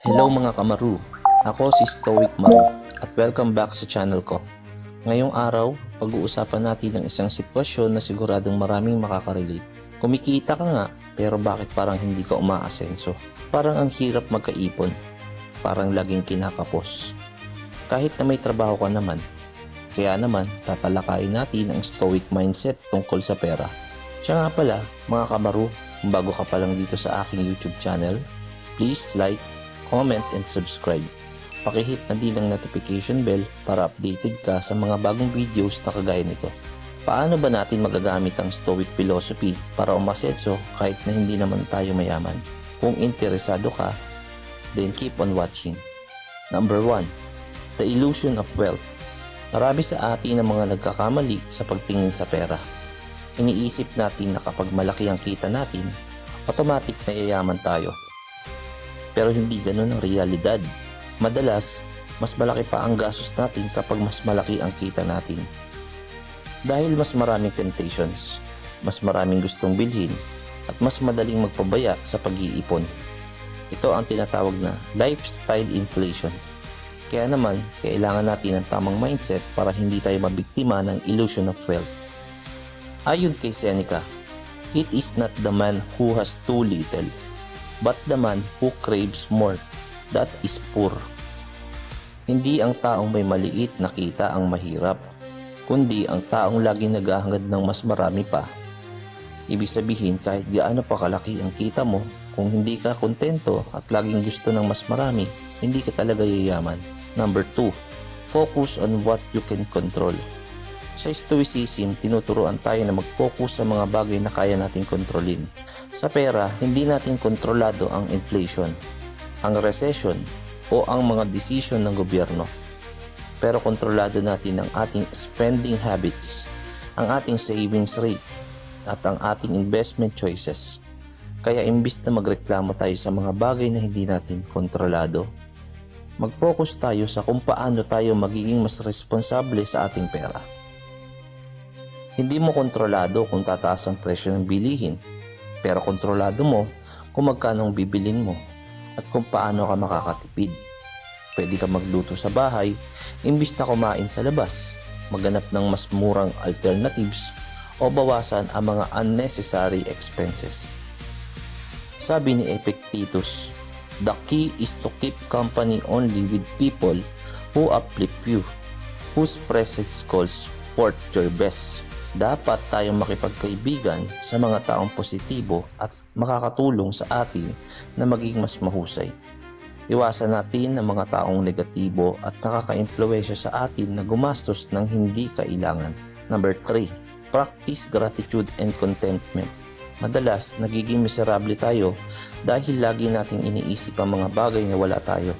Hello mga kamaru, ako si Stoic Maru at welcome back sa channel ko. Ngayong araw, pag-uusapan natin ang isang sitwasyon na siguradong maraming makakarelate. Kumikita ka nga, pero bakit parang hindi ka umaasenso? Parang ang hirap magkaipon. Parang laging kinakapos. Kahit na may trabaho ka naman. Kaya naman, tatalakayin natin ang stoic mindset tungkol sa pera. Siya nga pala, mga kamaru, bago ka pa lang dito sa aking YouTube channel, please like, comment, and subscribe. Pakihit na din ang notification bell para updated ka sa mga bagong videos na kagaya nito. Paano ba natin magagamit ang Stoic philosophy para umasenso kahit na hindi naman tayo mayaman? Kung interesado ka, then keep on watching. Number 1. The illusion of wealth. Marami sa atin ang mga nagkakamali sa pagtingin sa pera. Iniisip natin na kapag malaki ang kita natin, automatic na yayaman tayo. Pero hindi ganun ang realidad. Madalas, mas malaki pa ang gastos natin kapag mas malaki ang kita natin. Dahil mas maraming temptations, mas maraming gustong bilhin, at mas madaling magpabaya sa pag-iipon. Ito ang tinatawag na lifestyle inflation. Kaya naman, kailangan natin ng tamang mindset para hindi tayo mabiktima ng illusion of wealth. Ayon kay Seneca, it is not the man who has too little, but the man who craves more, that is poor. Hindi ang taong may maliit na kita ang mahirap, kundi ang taong laging naghahangad ng mas marami pa. Ibig sabihin kahit gaano pa kalaki ang kita mo, kung hindi ka kontento at laging gusto ng mas marami, hindi ka talaga yayaman. Number 2. Focus on what you can control. Sa Stoicism, tinuturoan tayo na mag-focus sa mga bagay na kaya nating kontrolin. Sa pera, hindi natin kontrolado ang inflation, ang recession, o ang mga desisyon ng gobyerno. Pero kontrolado natin ang ating spending habits, ang ating savings rate, at ang ating investment choices. Kaya imbis na magreklamo tayo sa mga bagay na hindi natin kontrolado, mag-focus tayo sa kung paano tayo magiging mas responsable sa ating pera. Hindi mo kontrolado kung tataas ang presyo ng bilihin, pero kontrolado mo kung magkano ang bibilin mo at kung paano ka makakatipid. Pwede ka magluto sa bahay imbis na kumain sa labas, maghanap ng mas murang alternatives o bawasan ang mga unnecessary expenses. Sabi ni Epictetus, The key is to keep company only with people who uplift you, whose presence calls forth your best. Dapat tayong makipagkaibigan sa mga taong positibo at makakatulong sa atin na maging mas mahusay. Iwasan natin ang mga taong negatibo at nakaka-impluwensya sa atin na gumastos ng hindi kailangan. Number 3. Practice gratitude and contentment. Madalas, nagiging miserable tayo dahil lagi nating iniisip ang mga bagay na wala tayo.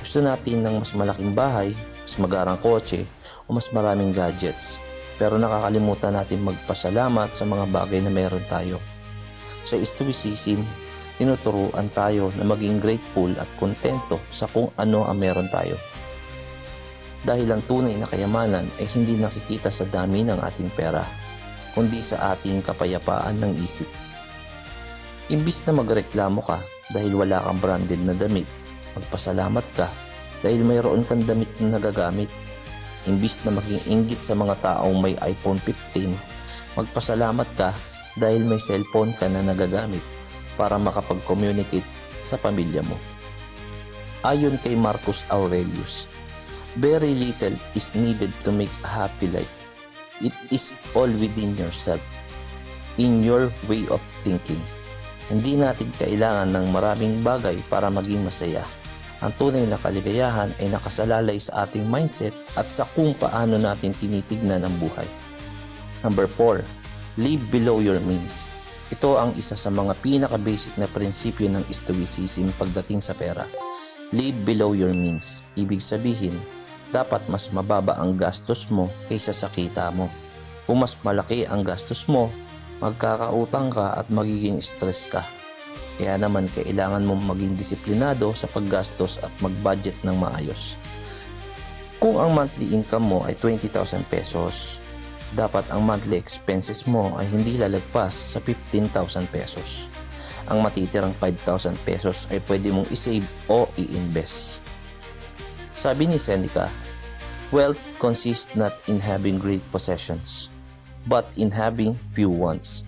Gusto natin ng mas malaking bahay, mas magarang kotse, o mas maraming gadgets. Pero nakakalimutan natin magpasalamat sa mga bagay na meron tayo. Sa Stoicism, tinuturuan tayo na maging grateful at kontento sa kung ano ang meron tayo. Dahil ang tunay na kayamanan ay hindi nakikita sa dami ng ating pera, kundi sa ating kapayapaan ng isip. Imbis na magreklamo ka dahil wala kang branded na damit, magpasalamat ka dahil mayroon kang damit na nagagamit. Imbis na maging inggit sa mga taong may iPhone 15, magpasalamat ka dahil may cellphone ka na nagagamit para makapag-communicate sa pamilya mo. Ayon kay Marcus Aurelius, very little is needed to make a happy life. It is all within yourself, in your way of thinking. Hindi natin kailangan ng maraming bagay para maging masaya. Ang tunay na kaligayahan ay nakasalalay sa ating mindset at sa kung paano natin tinitignan ang buhay. Number 4. Live below your means. Ito ang isa sa mga pinaka-basic na prinsipyo ng Stoicism pagdating sa pera. Live below your means. Ibig sabihin, dapat mas mababa ang gastos mo kaysa sa kita mo. Kung mas malaki ang gastos mo, magkakautang ka at magiging stress ka. Kaya naman kailangan mong maging disiplinado sa paggastos at mag-budget ng maayos. Kung ang monthly income mo ay 20,000 pesos, dapat ang monthly expenses mo ay hindi lalagpas sa 15,000 pesos. Ang matitirang 5,000 pesos ay pwede mong isave o i-invest. Sabi ni Seneca, Wealth consists not in having great possessions, but in having few wants.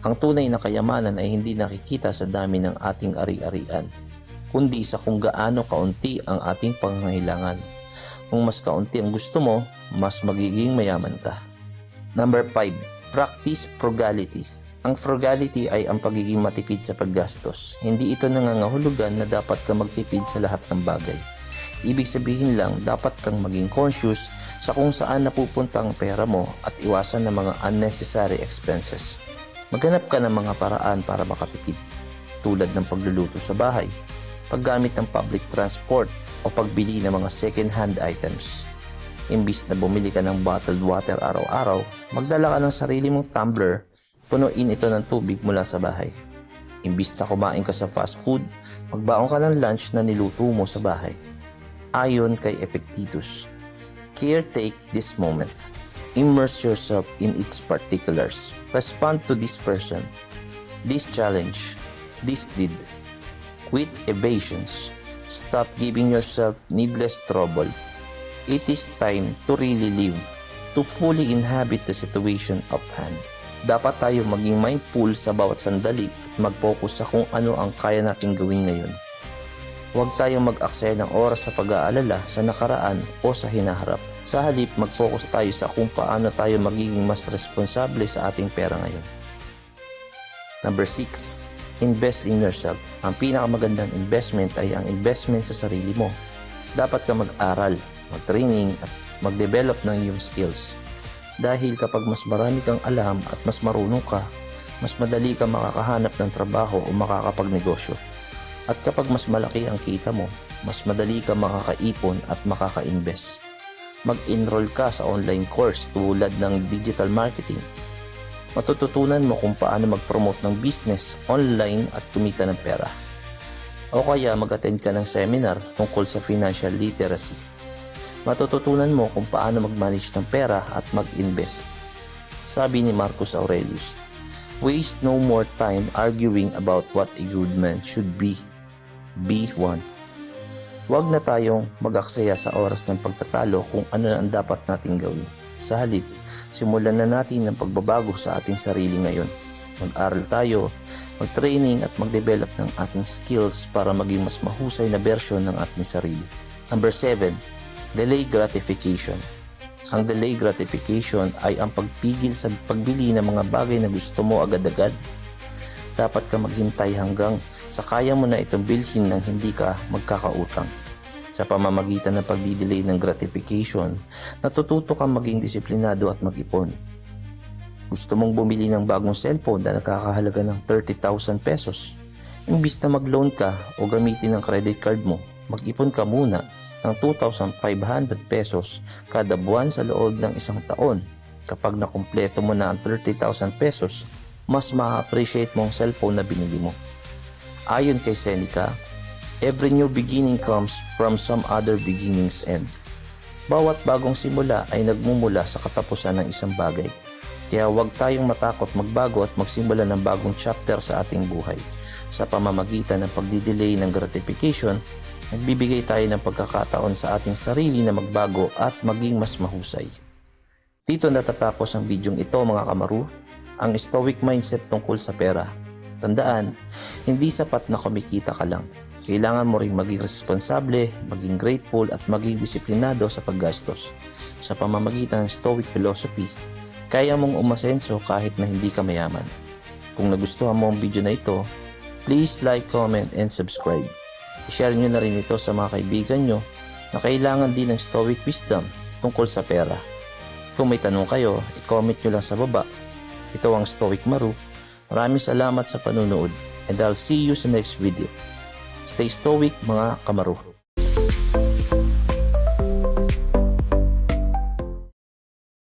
Ang tunay na kayamanan ay hindi nakikita sa dami ng ating ari-arian, kundi sa kung gaano kaunti ang ating pangangailangan. Kung mas kaunti ang gusto mo, mas magiging mayaman ka. Number 5. Practice frugality. Ang frugality ay ang pagiging matipid sa paggastos. Hindi ito nangangahulugan na dapat ka magtipid sa lahat ng bagay. Ibig sabihin lang, dapat kang maging conscious sa kung saan napupunta ang pera mo at iwasan ng mga unnecessary expenses. Maghanap ka ng mga paraan para makatipid, tulad ng pagluluto sa bahay, paggamit ng public transport o pagbili ng mga second-hand items. Imbis na bumili ka ng bottled water araw-araw, magdala ka ng sarili mong tumbler, punuin ito ng tubig mula sa bahay. Imbis na kumain ka sa fast food, magbaon ka ng lunch na niluto mo sa bahay. Ayon kay Epictetus, care take this moment. Immerse yourself in its particulars. Respond to this person, this challenge, this deed. Quit evasions. Stop giving yourself needless trouble. It is time to really live, to fully inhabit the situation of hand. Dapat tayo maging mindful sa bawat sandali at mag-focus sa kung ano ang kaya nating gawin ngayon. Huwag tayong mag-aksaya ng oras sa pag-aalala sa nakaraan o sa hinaharap. Sa halip, mag-focus tayo sa kung paano tayo magiging mas responsable sa ating pera ngayon. Number 6. Invest in yourself. Ang pinakamagandang investment ay ang investment sa sarili mo. Dapat ka mag-aral, mag-training at mag-develop ng iyong skills. Dahil kapag mas marami kang alam at mas marunong ka, mas madali ka makakahanap ng trabaho o makakapagnegosyo. At kapag mas malaki ang kita mo, mas madali ka makakaipon at makaka-invest. Mag-enroll ka sa online course tulad ng digital marketing. Matututunan mo kung paano mag-promote ng business online at kumita ng pera. O kaya mag-attend ka ng seminar tungkol sa financial literacy. Matututunan mo kung paano mag-manage ng pera at mag-invest. Sabi ni Marcus Aurelius, Waste no more time arguing about what a good man should be. Be one. Huwag na tayong mag-aksaya sa oras ng pagtatalo kung ano ang dapat nating gawin. Sa halip, simulan na natin ang pagbabago sa ating sarili ngayon. Mag-aral tayo, mag-training at mag-develop ng ating skills para maging mas mahusay na version ng ating sarili. Number 7. Delay gratification. Ang delay gratification ay ang pagpigil sa pagbili ng mga bagay na gusto mo agad-agad. Dapat ka maghintay hanggang sa kaya mo na itong bilhin nang hindi ka magkakautang. Sa pamamagitan ng pagdidelay ng gratification, natututo kang maging disiplinado at mag-ipon. Gusto mong bumili ng bagong cellphone na nakakahalaga ng 30,000 pesos. Imbis na mag-loan ka o gamitin ang credit card mo, mag-ipon ka muna ng 2,500 pesos kada buwan sa loob ng isang taon. Kapag nakumpleto mo na ang 30,000 pesos, mas ma-appreciate mo ang cellphone na binili mo. Ayon kay Seneca, every new beginning comes from some other beginning's end. Bawat bagong simula ay nagmumula sa katapusan ng isang bagay. Kaya huwag tayong matakot magbago at magsimula ng bagong chapter sa ating buhay. Sa pamamagitan ng pagdidelay ng gratification, nagbibigay tayo ng pagkakataon sa ating sarili na magbago at maging mas mahusay. Dito natatapos ang bidyong ito mga kamaru, ang stoic mindset tungkol sa pera. Tandaan, hindi sapat na kumikita ka lang. Kailangan mo ring maging responsable, maging grateful at maging disiplinado sa paggastos. Sa pamamagitan ng stoic philosophy, kaya mong umasenso kahit na hindi ka mayaman. Kung nagustuhan mo ang video na ito, please like, comment, and subscribe. I-share nyo na rin ito sa mga kaibigan nyo na kailangan din ng stoic wisdom tungkol sa pera. Kung may tanong kayo, i-comment nyo lang sa baba. Ito ang Stoic Maru. Maraming salamat sa panunood and I'll see you sa next video. Stay stoic mga kamaru.